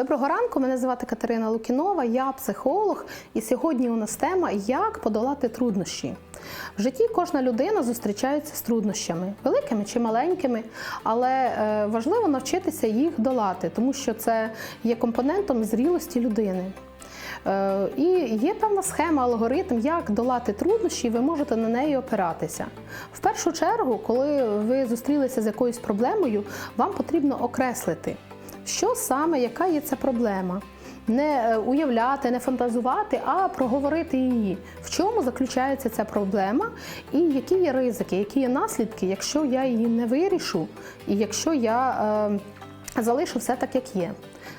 Доброго ранку, мене звати Катерина Лукінова, я психолог, і сьогодні у нас тема як подолати труднощі. В житті кожна людина зустрічається з труднощами, великими чи маленькими, але е, важливо навчитися їх долати, тому що це є компонентом зрілості людини. Е, І є певна схема, алгоритм, як долати труднощі, і ви можете на неї опиратися. В першу чергу, коли ви зустрілися з якоюсь проблемою, вам потрібно окреслити, що саме, яка є ця проблема. Не е, уявляти, не фантазувати, а проговорити її, в чому заключається ця проблема, і які є ризики, які є наслідки, якщо я її не вирішу, і якщо я е, залишу все так, як є.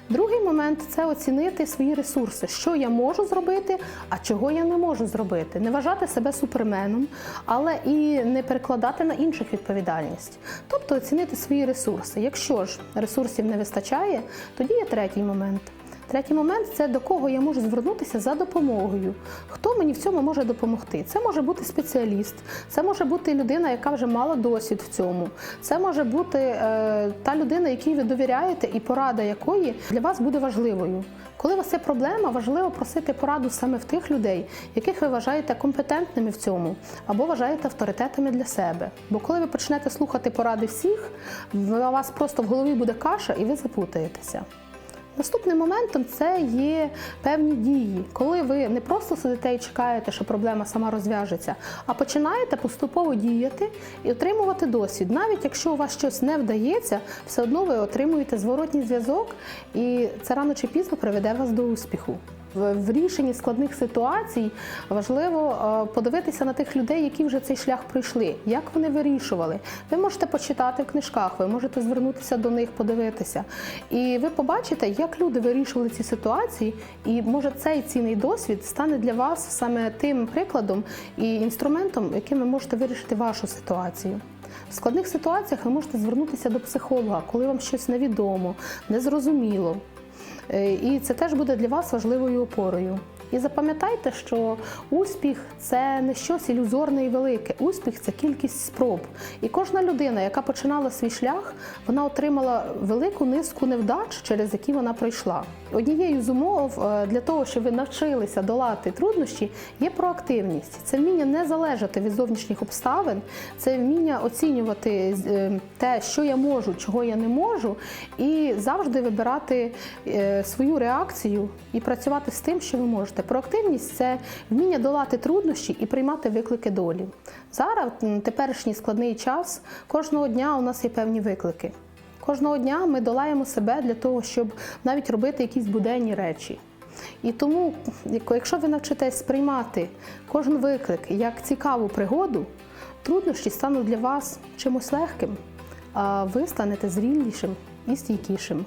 Другий момент це оцінити свої ресурси, що я можу зробити, а чого я не можу зробити. Не вважати себе суперменом, але і не перекладати на інших відповідальність. Тобто оцінити свої ресурси. Якщо ж ресурсів не вистачає, тоді є третій момент. Третій момент це до кого я можу звернутися за допомогою. Хто мені в цьому може допомогти? Це може бути спеціаліст, це може бути людина, яка вже мала досвід в цьому. Це може бути е, та людина, якій ви довіряєте, і порада якої для вас буде важливою. Коли у вас є проблема, важливо просити пораду саме в тих людей, яких ви вважаєте компетентними в цьому, або вважаєте авторитетами для себе. Бо коли ви почнете слухати поради всіх, у вас просто в голові буде каша, і ви запутаєтеся. Наступним моментом це є певні дії, коли ви не просто сидите і чекаєте, що проблема сама розв'яжеться, а починаєте поступово діяти і отримувати досвід. Навіть якщо у вас щось не вдається, все одно ви отримуєте зворотній зв'язок, і це рано чи пізно приведе вас до успіху. В рішенні складних ситуацій важливо е, подивитися на тих людей, які вже цей шлях пройшли, як вони вирішували. Ви можете почитати в книжках, ви можете звернутися до них, подивитися. І ви побачите, як люди вирішували ці ситуації, і може цей цінний досвід стане для вас саме тим прикладом і інструментом, яким ви можете вирішити вашу ситуацію. В складних ситуаціях ви можете звернутися до психолога, коли вам щось невідомо, незрозуміло. Е, І це теж буде для вас важливою опорою. І запам'ятайте, що успіх це не щось ілюзорне і велике. Успіх це кількість спроб. І кожна людина, яка починала свій шлях, вона отримала велику низку невдач, через які вона пройшла. Однією з умов е, для того, щоб ви навчилися долати труднощі, є проактивність. Це вміння не залежати від зовнішніх обставин, це вміння оцінювати е, те, що я можу, чого я не можу, і завжди вибирати е, свою реакцію і працювати з тим, що ви можете. Проактивність це вміння долати труднощі і приймати виклики долі. Зараз, теперішній складний час, кожного дня у нас є певні виклики. Кожного дня ми долаємо себе для того, щоб навіть робити якісь буденні речі. І тому, якщо ви навчитесь сприймати кожен виклик як цікаву пригоду, труднощі стануть для вас чимось легким, а ви станете зрілішим і стійкішим.